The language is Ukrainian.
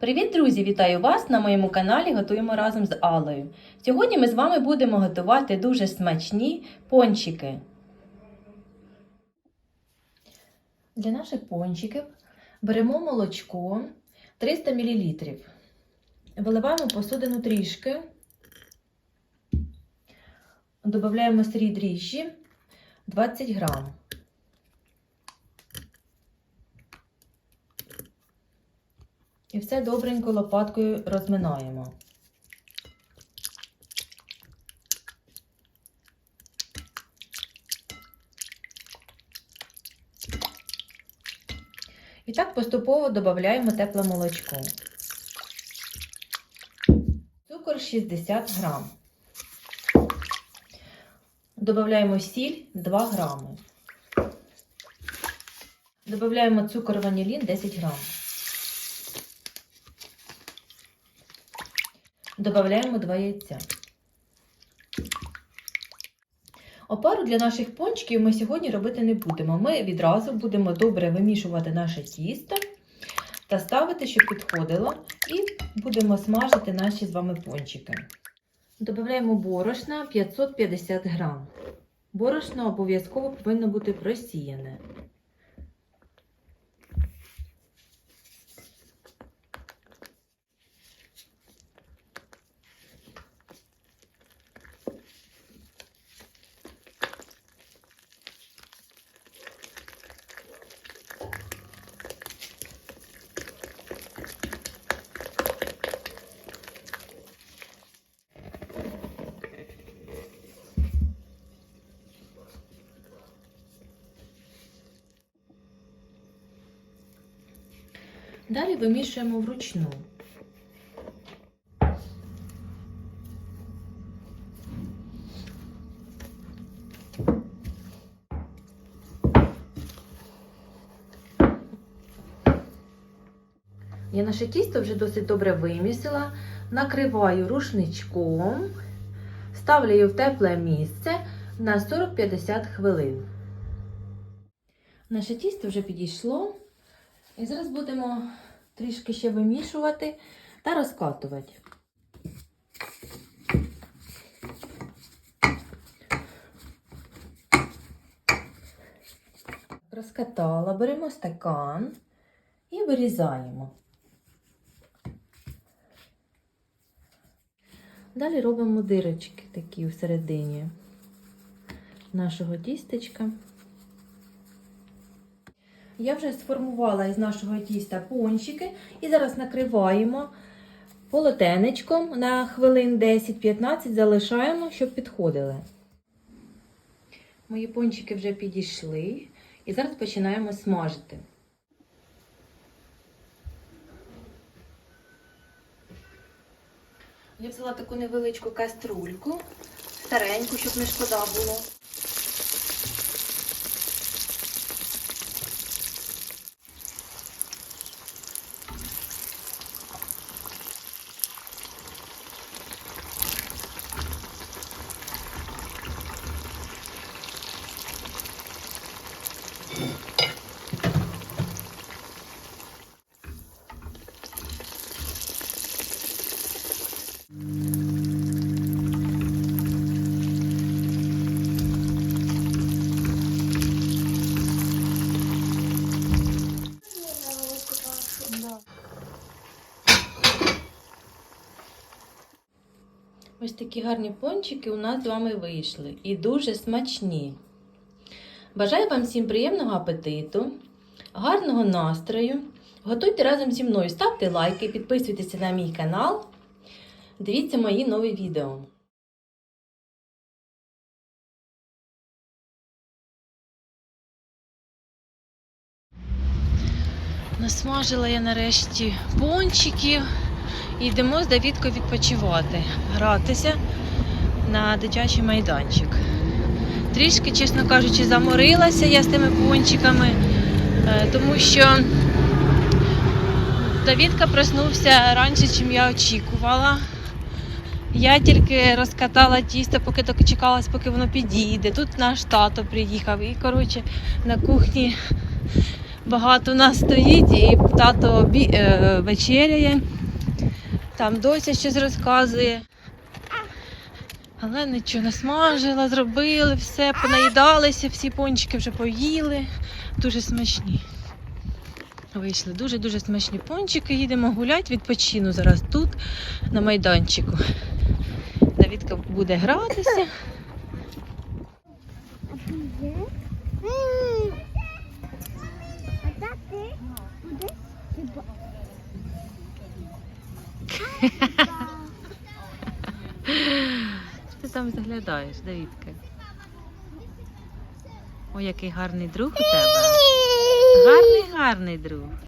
Привіт, друзі! Вітаю вас на моєму каналі Готуємо разом з Аллою. Сьогодні ми з вами будемо готувати дуже смачні пончики. Для наших пончиків беремо молочко 300 мл. Виливаємо посудину трішки. Додаємо сирі дріжджі 20 грам. І все добренько лопаткою розминаємо. І так поступово додаємо тепле молочко. Цукор 60 грам. Додаємо сіль 2 грами. Додаємо цукор ванілін 10 грам. Додаємо 2 яйця. Опару для наших пончиків ми сьогодні робити не будемо. Ми відразу будемо добре вимішувати наше тісто та ставити, щоб підходило, і будемо смажити наші з вами пончики. Додаємо борошна 550 грам. Борошно обов'язково повинно бути просіяне. Далі вимішуємо вручну. Я наше тісто вже досить добре вимісила, накриваю рушничком, ставлю її в тепле місце на 40-50 хвилин. Наше тісто вже підійшло. І зараз будемо трішки ще вимішувати та розкатувати. Розкатала, беремо стакан і вирізаємо. Далі робимо дирочки такі всередині нашого тістечка. Я вже сформувала із нашого тіста пончики і зараз накриваємо полотенечком на хвилин 10-15, залишаємо, щоб підходили. Мої пончики вже підійшли і зараз починаємо смажити. Я взяла таку невеличку каструльку, стареньку, щоб не шкода було. Такі гарні пончики у нас з вами вийшли і дуже смачні. Бажаю вам всім приємного апетиту, гарного настрою. Готуйте разом зі мною, ставте лайки, підписуйтесь на мій канал. Дивіться мої нові відео. Насмажила я нарешті пончиків. Йдемо з Давідкою відпочивати, гратися на дитячий майданчик. Трішки, чесно кажучи, заморилася я з тими пончиками, е, тому що Давідка проснувся раніше, ніж я очікувала. Я тільки розкатала тісто, поки так чекалась, поки воно підійде. Тут наш тато приїхав і, коротше, на кухні багато нас стоїть, і тато обі... е, вечеряє. Там Дося щось розказує. Але нічого насмажила, зробили все, понаїдалися, всі пончики вже поїли. Дуже смачні. Вийшли дуже-дуже смачні пончики. Їдемо гуляти, відпочину зараз тут, на майданчику. Давідка буде гратися. Ти там заглядаєш, Давідка? Ой, який гарний друг у тебе. Гарний, гарний друг.